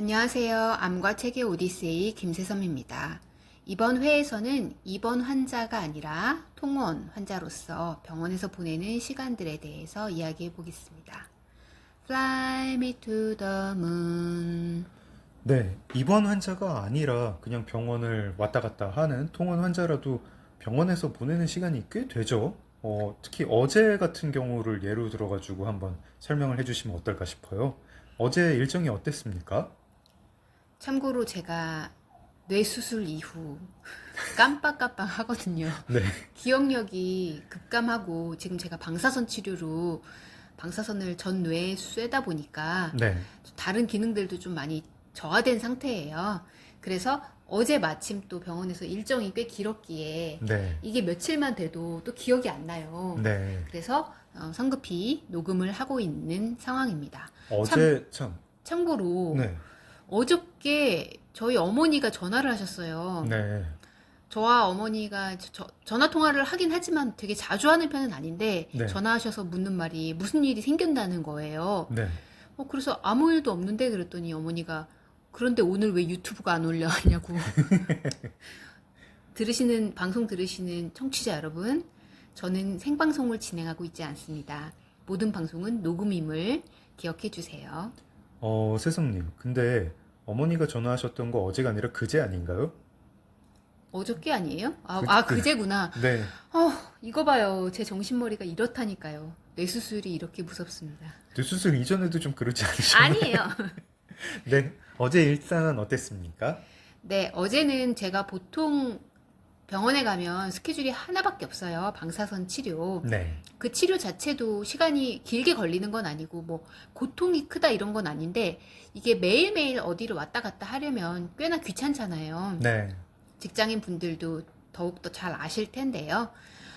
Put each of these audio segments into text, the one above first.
안녕하세요. 암과 책의 오디세이 김세섬입니다. 이번 회에서는 입원 환자가 아니라 통원 환자로서 병원에서 보내는 시간들에 대해서 이야기해 보겠습니다. Fly me to the moon. 네, 입원 환자가 아니라 그냥 병원을 왔다 갔다 하는 통원 환자라도 병원에서 보내는 시간이 꽤 되죠. 어, 특히 어제 같은 경우를 예로 들어가지고 한번 설명을 해주시면 어떨까 싶어요. 어제 일정이 어땠습니까? 참고로 제가 뇌수술 이후 깜빡깜빡 하거든요. 네, 기억력이 급감하고 지금 제가 방사선 치료로 방사선을 전 뇌에 쐬다 보니까 네, 다른 기능들도 좀 많이 저하된 상태예요. 그래서 어제 마침 또 병원에서 일정이 꽤 길었기에 네, 이게 며칠만 돼도 또 기억이 안 나요. 네. 그래서 어, 성급히 녹음을 하고 있는 상황입니다. 어제 참, 참고로 네, 어저께 저희 어머니가 전화를 하셨어요. 네, 저와 어머니가 저- 저- 전화 통화를 하긴 하지만 되게 자주 하는 편은 아닌데 네. 전화하셔서 묻는 말이 무슨 일이 생겼다는 거예요. 네. 어, 그래서 아무 일도 없는데 그랬더니 어머니가 그런데 오늘 왜 유튜브가 안 올라왔냐고. 들으시는, 방송 들으시는 청취자 여러분, 저는 생방송을 진행하고 있지 않습니다. 모든 방송은 녹음임을 기억해 주세요. 어, 세성님, 근데 어머니가 전화하셨던 거 어제가 아니라 그제 아닌가요? 어저께 아니에요? 아, 그- 아 그- 그제구나. 네, 어, 이거 봐요. 제 정신머리가 이렇다니까요. 뇌수술이 이렇게 무섭습니다. 뇌수술 이전에도 좀 그러지 않으셨나요? 아니에요. 네, 어제 일상은 어땠습니까? 네, 어제는 제가 보통 병원에 가면 스케줄이 하나밖에 없어요. 방사선 치료. 네, 그 치료 자체도 시간이 길게 걸리는 건 아니고 뭐 고통이 크다 이런 건 아닌데 이게 매일매일 어디를 왔다 갔다 하려면 꽤나 귀찮잖아요. 네, 직장인 분들도 더욱더 잘 아실 텐데요.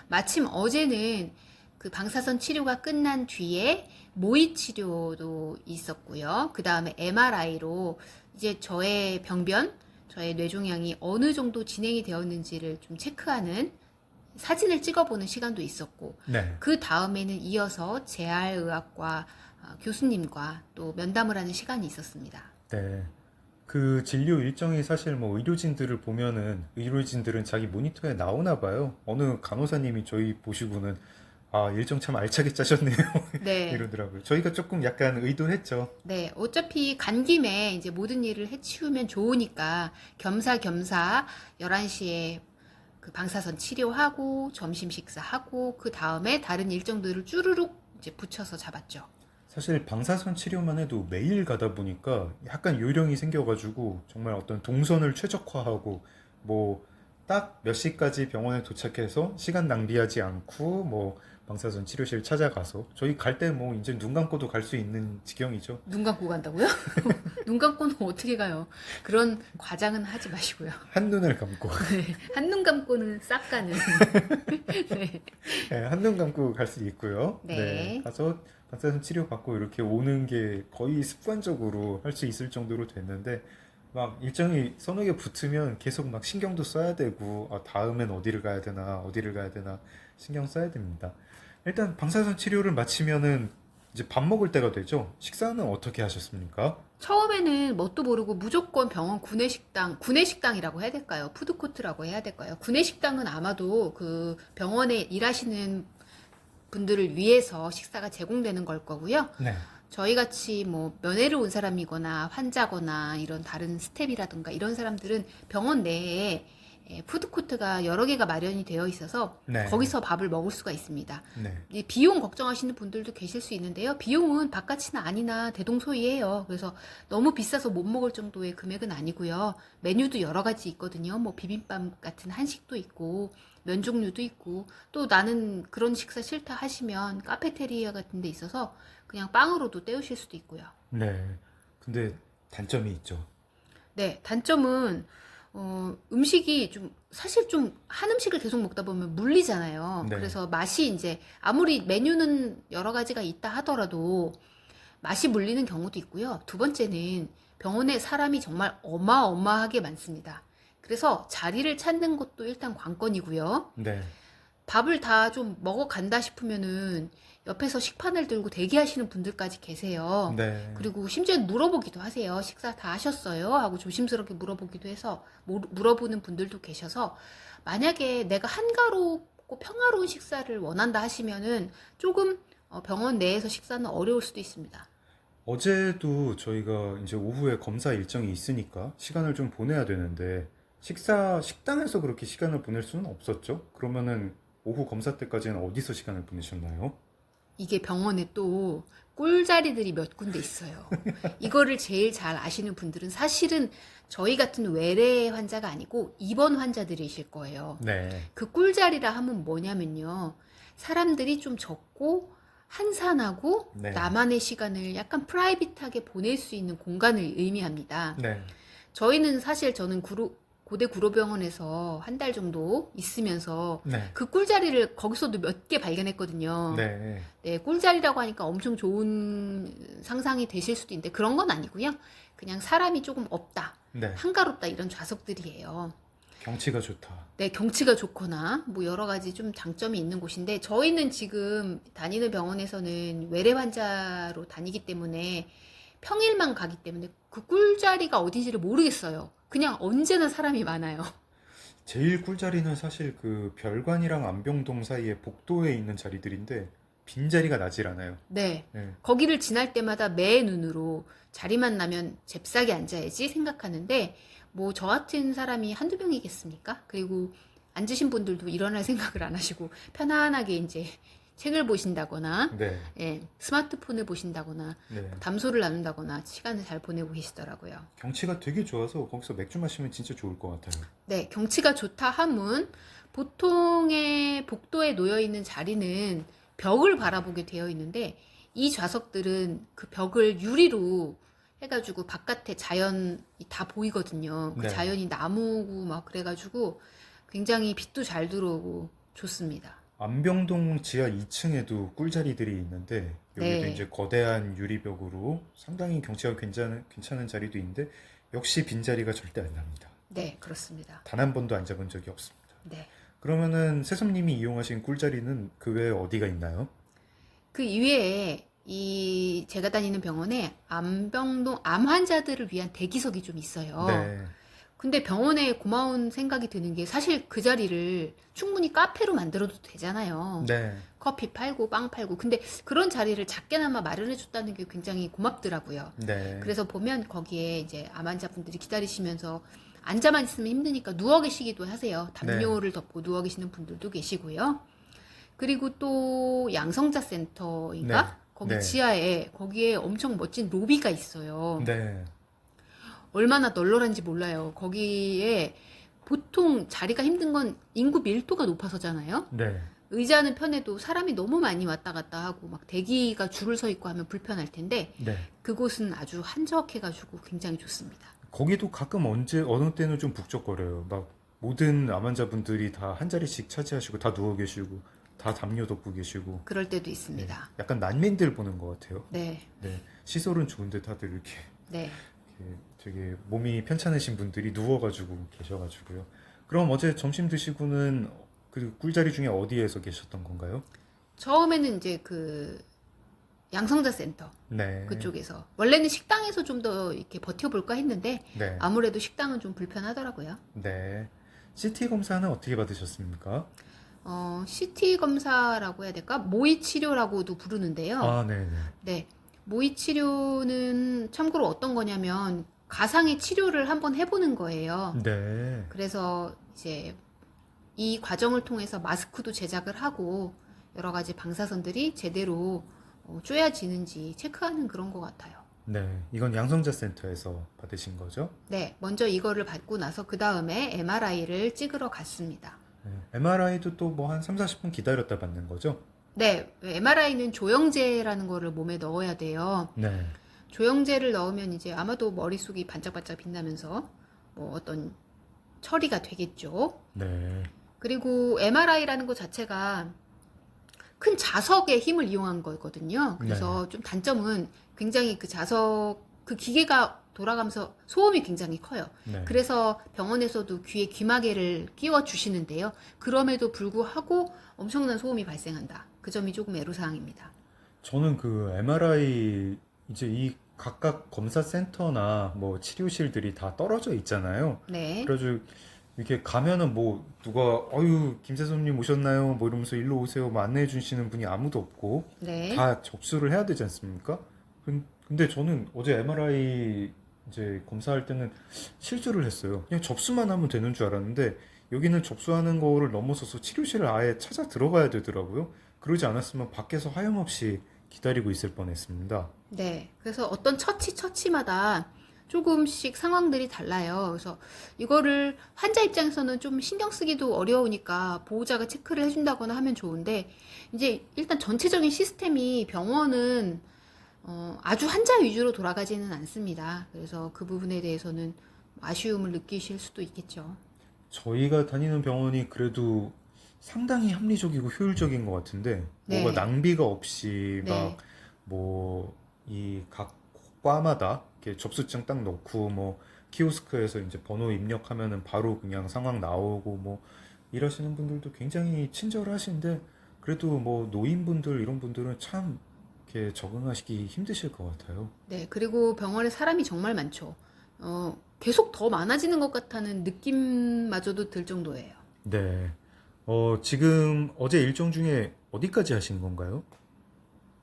마침 어제는 그 방사선 치료가 끝난 뒤에 모의 치료도 있었고요. 그 다음에 MRI로 이제 저의 병변, 저의 뇌종양이 어느 정도 진행이 되었는지를 좀 체크하는 사진을 찍어보는 시간도 있었고, 네. 그 다음에는 이어서 재활의학과 아, 교수님과 또 면담을 하는 시간이 있었습니다. 네. 그 진료 일정이 사실 뭐 의료진들을 보면은 의료진들은 자기 모니터에 나오나 봐요. 어느 간호사님이 저희 보시고는 아, 일정 참 알차게 짜셨네요. 네. 이러더라고요. 저희가 조금 약간 의도했죠. 네, 어차피 간 김에 이제 모든 일을 해치우면 좋으니까 겸사겸사 11시에 그 방사선 치료하고 점심 식사하고 그 다음에 다른 일정들을 쭈르륵 이제 붙여서 잡았죠. 사실 방사선 치료만 해도 매일 가다 보니까 약간 요령이 생겨가지고 정말 어떤 동선을 최적화하고 뭐 딱 몇 시까지 병원에 도착해서 시간 낭비하지 않고 뭐 방사선 치료실 찾아가서 저희 갈 때 뭐 이제 눈 감고도 갈 수 있는 지경이죠. 눈 감고 간다고요? 눈 감고는 어떻게 가요? 그런 과장은 하지 마시고요. 한 눈을 감고 네, 한눈 감고는 싹 가는. 네. 네, 한눈 감고 갈 수 있고요. 네. 가서 방사선 치료 받고 이렇게 오는 게 거의 습관적으로 할 수 있을 정도로 됐는데 막 일정이 서너 개 붙으면 계속 막 신경도 써야 되고 아, 다음엔 어디를 가야 되나 어디를 가야 되나 신경 써야 됩니다. 일단 방사선 치료를 마치면은 이제 밥 먹을 때가 되죠. 식사는 어떻게 하셨습니까? 처음에는 뭣도 모르고 무조건 병원 구내식당, 구내식당이라고 해야 될까요? 푸드코트라고 해야 될까요? 구내식당은 아마도 그 병원에 일하시는 분들을 위해서 식사가 제공되는 걸 거고요. 네. 저희 같이 뭐 면회를 온 사람이거나 환자거나 이런 다른 스텝이라든가 이런 사람들은 병원 내에 예, 푸드코트가 여러 개가 마련이 되어 있어서 네. 거기서 밥을 먹을 수가 있습니다. 네. 이 비용 걱정하시는 분들도 계실 수 있는데요. 비용은 바깥이나 아니나 대동소이해요. 그래서 너무 비싸서 못 먹을 정도의 금액은 아니고요. 메뉴도 여러 가지 있거든요. 뭐 비빔밥 같은 한식도 있고 면 종류도 있고 또 나는 그런 식사 싫다 하시면 카페테리아 같은 데 있어서 그냥 빵으로도 때우실 수도 있고요. 네. 근데 단점이 있죠. 네, 단점은 어, 음식이 좀 사실 좀 한 음식을 계속 먹다 보면 물리잖아요. 네. 그래서 맛이 이제 아무리 메뉴는 여러 가지가 있다 하더라도 맛이 물리는 경우도 있고요. 두 번째는 병원에 사람이 정말 어마어마하게 많습니다. 그래서 자리를 찾는 것도 일단 관건이고요. 네. 밥을 다 좀 먹어 간다 싶으면은 옆에서 식판을 들고 대기하시는 분들까지 계세요. 네. 그리고 심지어 물어보기도 하세요. 식사 다 하셨어요? 하고 조심스럽게 물어보기도 해서 물- 물어보는 분들도 계셔서 만약에 내가 한가롭고 평화로운 식사를 원한다 하시면은 조금 어, 병원 내에서 식사는 어려울 수도 있습니다. 어제도 저희가 이제 오후에 검사 일정이 있으니까 시간을 좀 보내야 되는데 식사 식당에서 그렇게 시간을 보낼 수는 없었죠? 그러면은 오후 검사 때까지는 어디서 시간을 보내셨나요? 이게 병원에 또 꿀자리들이 몇 군데 있어요. 이거를 제일 잘 아시는 분들은 사실은 저희 같은 외래 환자가 아니고 입원 환자들이실 거예요. 네. 그 꿀자리라 하면 뭐냐면요. 사람들이 좀 적고 한산하고 네. 나만의 시간을 약간 프라이빗하게 보낼 수 있는 공간을 의미합니다. 네. 저희는 사실 저는 구로, 고대 구로병원에서 한 달 정도 있으면서 네. 그 꿀자리를 거기서도 몇 개 발견했거든요. 네. 네, 꿀자리라고 하니까 엄청 좋은 상상이 되실 수도 있는데 그런 건 아니고요. 그냥 사람이 조금 없다, 네. 한가롭다 이런 좌석들이에요. 경치가 좋다. 네, 경치가 좋거나 뭐 여러 가지 좀 장점이 있는 곳인데 저희는 지금 다니는 병원에서는 외래 환자로 다니기 때문에 평일만 가기 때문에 그 꿀자리가 어딘지를 모르겠어요. 그냥 언제나 사람이 많아요. 제일 꿀자리는 사실 그 별관이랑 안병동 사이에 복도에 있는 자리들인데 빈자리가 나질 않아요. 네. 네. 거기를 지날 때마다 매 눈으로 자리만 나면 잽싸게 앉아야지 생각하는데 뭐 저 같은 사람이 한두 명이겠습니까? 그리고 앉으신 분들도 일어날 생각을 안 하시고 편안하게 이제 책을 보신다거나 네. 예, 스마트폰을 보신다거나 네. 담소를 나눈다거나 시간을 잘 보내고 계시더라고요. 경치가 되게 좋아서 거기서 맥주 마시면 진짜 좋을 것 같아요. 네, 경치가 좋다 함은 보통의 복도에 놓여 있는 자리는 벽을 바라보게 되어 있는데 이 좌석들은 그 벽을 유리로 해가지고 바깥에 자연이 다 보이거든요. 그 네. 자연이 나무고 막 그래가지고 굉장히 빛도 잘 들어오고 좋습니다. 안병동 지하 2층에도 꿀자리들이 있는데 여기도 네. 이제 거대한 유리벽으로 상당히 경치가 괜찮은 괜찮은 자리도 있는데 역시 빈자리가 절대 안 납니다. 네, 그렇습니다. 단 한 번도 앉아본 적이 없습니다. 네. 그러면은 새솜님이 이용하신 꿀자리는 그 외에 어디가 있나요? 그 이외에 이 제가 다니는 병원에 암병동 암 환자들을 위한 대기석이 좀 있어요. 네. 근데 병원에 고마운 생각이 드는 게 사실 그 자리를 충분히 카페로 만들어도 되잖아요. 네. 커피 팔고 빵 팔고. 근데 그런 자리를 작게나마 마련해 줬다는 게 굉장히 고맙더라고요. 네. 그래서 보면 거기에 이제 암 환자분들이 기다리시면서 앉아만 있으면 힘드니까 누워 계시기도 하세요. 담요를 덮고 누워 계시는 분들도 계시고요. 그리고 또 양성자 센터인가? 네. 거기 네. 지하에 거기에 엄청 멋진 로비가 있어요. 네. 얼마나 널널한지 몰라요. 거기에 보통 자리가 힘든 건 인구 밀도가 높아서잖아요. 네. 의자는 편해도 사람이 너무 많이 왔다 갔다 하고 막 대기가 줄을 서 있고 하면 불편할 텐데 네. 그곳은 아주 한적해가지고 굉장히 좋습니다. 거기도 가끔 언제 어느 때는 좀 북적거려요. 막 모든 암환자분들이 다 한 자리씩 차지하시고 다 누워 계시고 다 담요 덮고 계시고 그럴 때도 있습니다. 약간 난민들 보는 것 같아요. 네, 네. 시설은 좋은데 다들 이렇게, 네. 이렇게 되게 몸이 편찮으신 분들이 누워가지고 계셔가지고요. 그럼 어제 점심 드시고는 그 꿀자리 중에 어디에서 계셨던 건가요? 처음에는 이제 그 양성자 센터 네. 그쪽에서 원래는 식당에서 좀 더 이렇게 버텨볼까 했는데 네. 아무래도 식당은 좀 불편하더라고요. 네. CT 검사는 어떻게 받으셨습니까? 어, CT 검사라고 해야 될까? 모의 치료라고도 부르는데요. 아, 네. 네. 네. 모의 치료는 참고로 어떤 거냐면 가상의 치료를 한번 해보는 거예요. 네. 그래서 이제 이 과정을 통해서 마스크도 제작을 하고 여러 가지 방사선들이 제대로 어, 쪼여지는지 체크하는 그런 것 같아요. 네. 이건 양성자 센터에서 받으신 거죠? 네. 먼저 이거를 받고 나서 그 다음에 MRI를 찍으러 갔습니다. 네. MRI도 또 뭐 한 3, 40분 기다렸다 받는 거죠? 네. MRI는 조영제라는 거를 몸에 넣어야 돼요. 네. 조영제를 넣으면 이제 아마도 머릿속이 반짝반짝 빛나면서 뭐 어떤 처리가 되겠죠. 네. 그리고 MRI라는 것 자체가 큰 자석의 힘을 이용한 거거든요. 그래서 좀 단점은 굉장히 그 자석, 그 기계가 돌아가면서 소음이 굉장히 커요. 네. 그래서 병원에서도 귀에 귀마개를 끼워 주시는데요. 그럼에도 불구하고 엄청난 소음이 발생한다. 그 점이 조금 애로사항입니다. 저는 그 MRI 이제 이 각각 검사 센터나 뭐 치료실들이 다 떨어져 있잖아요. 네. 그래가지고 이렇게 가면은 뭐 누가 어유 김세선님 오셨나요? 뭐 이러면서 일로 오세요. 뭐 안내해 주시는 분이 아무도 없고 네. 다 접수를 해야 되지 않습니까? 근- 근데 저는 어제 MRI 이제 검사할 때는 실수를 했어요. 그냥 접수만 하면 되는 줄 알았는데 여기는 접수하는 거를 넘어서서 치료실을 아예 찾아 들어가야 되더라고요. 그러지 않았으면 밖에서 하염없이 기다리고 있을 뻔했습니다. 네. 그래서 어떤 처치 처치마다 조금씩 상황들이 달라요. 그래서 이거를 환자 입장에서는 좀 신경 쓰기도 어려우니까 보호자가 체크를 해준다거나 하면 좋은데 이제 일단 전체적인 시스템이 병원은 어, 아주 환자 위주로 돌아가지는 않습니다. 그래서 그 부분에 대해서는 아쉬움을 느끼실 수도 있겠죠. 저희가 다니는 병원이 그래도 상당히 합리적이고 효율적인 것 같은데 네. 뭐가 낭비가 없이 네. 막뭐이각 과마다 이렇게 접수증 딱 넣고 뭐 키오스크에서 이제 번호 입력하면은 바로 그냥 상황 나오고 뭐 일하시는 분들도 굉장히 친절하신데 그래도 뭐 노인분들 이런 분들은 참 이렇게 적응하시기 힘드실 것 같아요. 네, 그리고 병원에 사람이 정말 많죠. 어, 계속 더 많아지는 것 같다는 느낌마저도 들 정도예요. 네. 어, 지금 어제 일정 중에 어디까지 하신 건가요?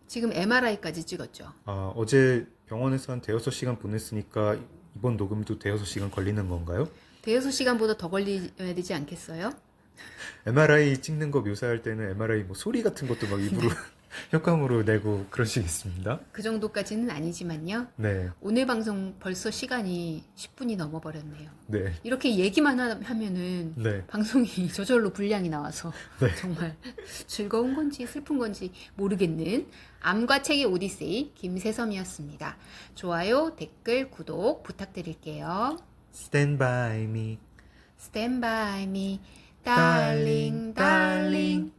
지금 MRI까지 찍었죠. 아, 어제 병원에서 한 대여섯 시간 보냈으니까 이번 녹음도 대여섯 시간 걸리는 건가요? 대여섯 시간보다 더 걸려야 되지 않겠어요? MRI 찍는 거 묘사할 때는 MRI 뭐 소리 같은 것도 막 입으로 효과음으로 내고 그러시겠습니다. 그 정도까지는 아니지만요. 네, 오늘 방송 벌써 시간이 10분이 넘어버렸네요. 네, 이렇게 얘기만 하- 하면은 네, 방송이 저절로 분량이 나와서 네. 정말 즐거운 건지 슬픈 건지 모르겠는 암과 책의 오디세이 김세섬이었습니다. 좋아요, 댓글, 구독 부탁드릴게요. Stand by me. Stand by me, darling, darling.